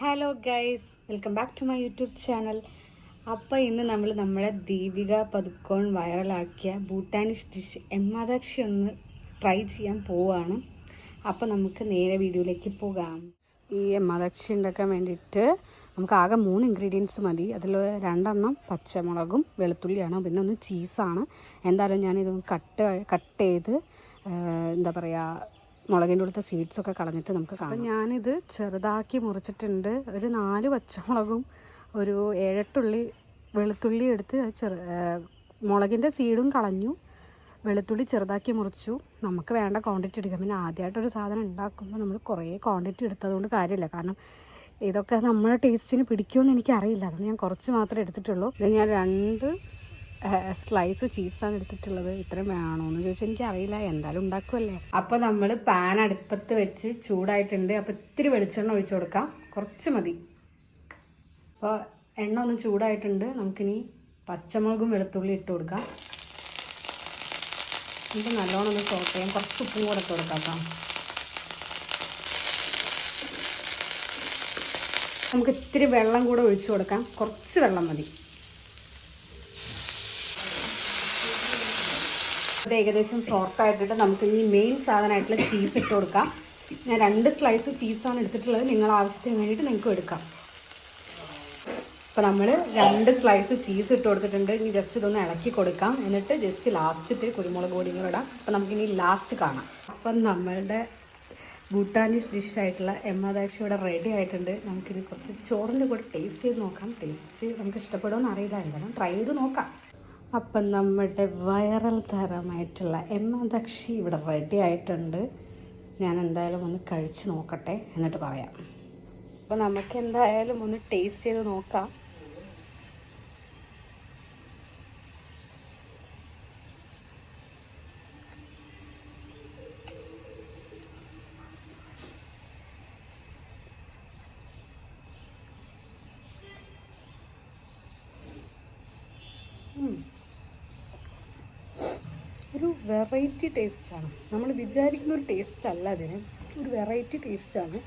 Hello guys welcome back to my YouTube channel അപ്പോൾ ഇന്ന് നമ്മൾ നമ്മുടെ ദീപിക പതുക്കോൺ വൈറലാക്കിയ ഭൂട്ടാനിഷ് ഡിഷ് എമ്മാദാക്ഷി ഒന്ന് ട്രൈ ചെയ്യാൻ പോവാണ്. അപ്പോൾ നമുക്ക് നേരെ വീഡിയോയിലേക്ക് പോകാം. ഈ എമ്മാദാക്ഷി ഉണ്ടാക്കാൻ വേണ്ടിയിട്ട് നമുക്ക് ആകെ മൂന്ന് ഇൻഗ്രീഡിയൻസ് മതി. അതിൽ രണ്ടെണ്ണം പച്ചമുളകും വെളുത്തുള്ളിയാണ്. പിന്നെ ഒന്ന് ചീസാണ് എന്തായാലും ഞാനിത് കട്ട് കട്ട് ചെയ്ത് എന്താ പറയുക മുളകിന്റെ ഉള്ളത്തെ സീഡ്സ് ഒക്കെ കളഞ്ഞിട്ട് നമുക്ക് കാണാം. ഞാനിത് ചെറുതാക്കി മുറിച്ചിട്ടുണ്ട്. ഒരു നാല് പച്ചമുളകും ഒരു ഏഴെട്ടുള്ളി വെളുത്തുള്ളി എടുത്ത് ചെറു മുളകിന്റെ സീഡും കളഞ്ഞു. വെളുത്തുള്ളി ചെറുതാക്കി മുറിച്ചു. നമുക്ക് വേണ്ട ക്വാണ്ടിറ്റി എടുക്കാം. പിന്നെ ആദ്യമായിട്ടൊരു സാധനം ഉണ്ടാക്കുമ്പോൾ നമ്മൾ കുറേ ക്വാണ്ടിറ്റി എടുത്തതുകൊണ്ട് കാര്യമില്ല. കാരണം ഇതൊക്കെ നമ്മുടെ ടേസ്റ്റിന് പിടിക്കുമെന്ന് എനിക്കറിയില്ല. അതുകൊണ്ട് ഞാൻ കുറച്ച് മാത്രമേ എടുത്തിട്ടുള്ളൂ. ഇത് ഞാൻ രണ്ട് സ്ലൈസ് ചീസാണ് എടുത്തിട്ടുള്ളത്. ഇത്രയും വേണോന്ന് ചോദിച്ചാൽ എനിക്ക് അറിയില്ല എന്തായാലും ഉണ്ടാക്കുമല്ലേ അപ്പോൾ നമ്മൾ പാൻ അടുപ്പത്ത് വെച്ച് ചൂടായിട്ടുണ്ട്. അപ്പോൾ ഇത്തിരി വെളിച്ചെണ്ണ ഒഴിച്ചു കൊടുക്കാം. കുറച്ച് മതി. അപ്പോൾ എണ്ണ ഒന്ന് ചൂടായിട്ടുണ്ട്. നമുക്കിനി പച്ചമുളകും വെളുത്തുള്ളി ഇട്ട് കൊടുക്കാം. ഇത് നല്ലോണം ഒന്ന് സോട്ട് ചെയ്യാം. കുറച്ച് ഉപ്പും കൂടെ ഇട്ട് കൊടുക്കാം നമുക്ക് ഇത്തിരി വെള്ളം കൂടെ ഒഴിച്ചു കൊടുക്കാം. കുറച്ച് വെള്ളം മതി. ഇത് ഏകദേശം സോഫ്റ്റായിട്ടിട്ട് നമുക്ക് ഇനി മെയിൻ സാധനമായിട്ടുള്ള ചീസ് ഇട്ട് കൊടുക്കാം. ഞാൻ രണ്ട് സ്ലൈസ് ചീസാണ് എടുത്തിട്ടുള്ളത്. നിങ്ങൾ ആവശ്യത്തിന് വേണ്ടിയിട്ട് നിങ്ങൾക്ക് എടുക്കാം. അപ്പോൾ നമ്മൾ രണ്ട് സ്ലൈസ് ചീസ് ഇട്ട് കൊടുത്തിട്ടുണ്ട്. ഇനി ജസ്റ്റ് ഇതൊന്ന് ഇളക്കി കൊടുക്കാം. എന്നിട്ട് ജസ്റ്റ് ലാസ്റ്റ് ഇത്തിരി കുരുമുളക് പൊടിയും കൂടെ ഇടാം. അപ്പോൾ നമുക്കിനി ലാസ്റ്റ് കാണാം. അപ്പം നമ്മളുടെ ഭൂട്ടാനി ഡിഷ് ആയിട്ടുള്ള എമ്മദാക്ഷി ഇവിടെ റെഡി ആയിട്ടുണ്ട്. നമുക്കിത് കുറച്ച് ചോറിന്റെ കൂടെ ടേസ്റ്റ് ചെയ്ത് നോക്കാം. ടേസ്റ്റ് നമുക്ക് ഇഷ്ടപ്പെടുമെന്ന് അറിയില്ല. എന്തായാലും ട്രൈ ചെയ്ത് നോക്കാം. അപ്പം നമ്മുടെ വൈറൽ തരമായിട്ടുള്ള ദക്ഷി ഇവിടെ റെഡി ആയിട്ടുണ്ട്. ഞാൻ എന്തായാലും ഒന്ന് കഴിച്ച് നോക്കട്ടെ എന്നിട്ട് പറയാം. അപ്പോൾ നമുക്ക് എന്തായാലും ഒന്ന് ടേസ്റ്റ് ചെയ്ത് നോക്കാം. ഒരു വെറൈറ്റി ടേസ്റ്റാണ് നമ്മൾ വിചാരിക്കുന്ന ഒരു ടേസ്റ്റ് അല്ല അതിന്. ഒരു വെറൈറ്റി ടേസ്റ്റാണ്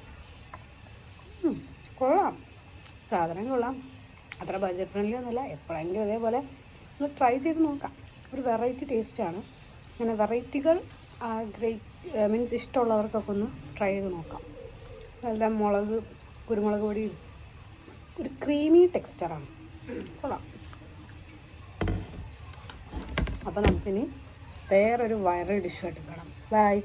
കൊള്ളാം. സാധനം കൊള്ളാം. അത്ര ബഡ്ജറ്റ് ഫ്രണ്ട്ലി ഒന്നുമല്ല. എപ്പോഴെങ്കിലും അതേപോലെ ഒന്ന് ട്രൈ ചെയ്ത് നോക്കാം. ഒരു വെറൈറ്റി ടേസ്റ്റാണ് അങ്ങനെ വെറൈറ്റികൾ ഗ്രേറ്റ് മീൻസ് ഇഷ്ടമുള്ളവർക്കൊക്കെ ഒന്ന് ട്രൈ ചെയ്ത് നോക്കാം. നല്ല മുളക് കുരുമുളക് പൊടിയും ഒരു ക്രീമി ടെക്സ്ചറാണ് കൊള്ളാം. അപ്പോൾ നമുക്കിനി വേറൊരു വൈറൽ ഡിഷ് എടുക്കണം. ബൈ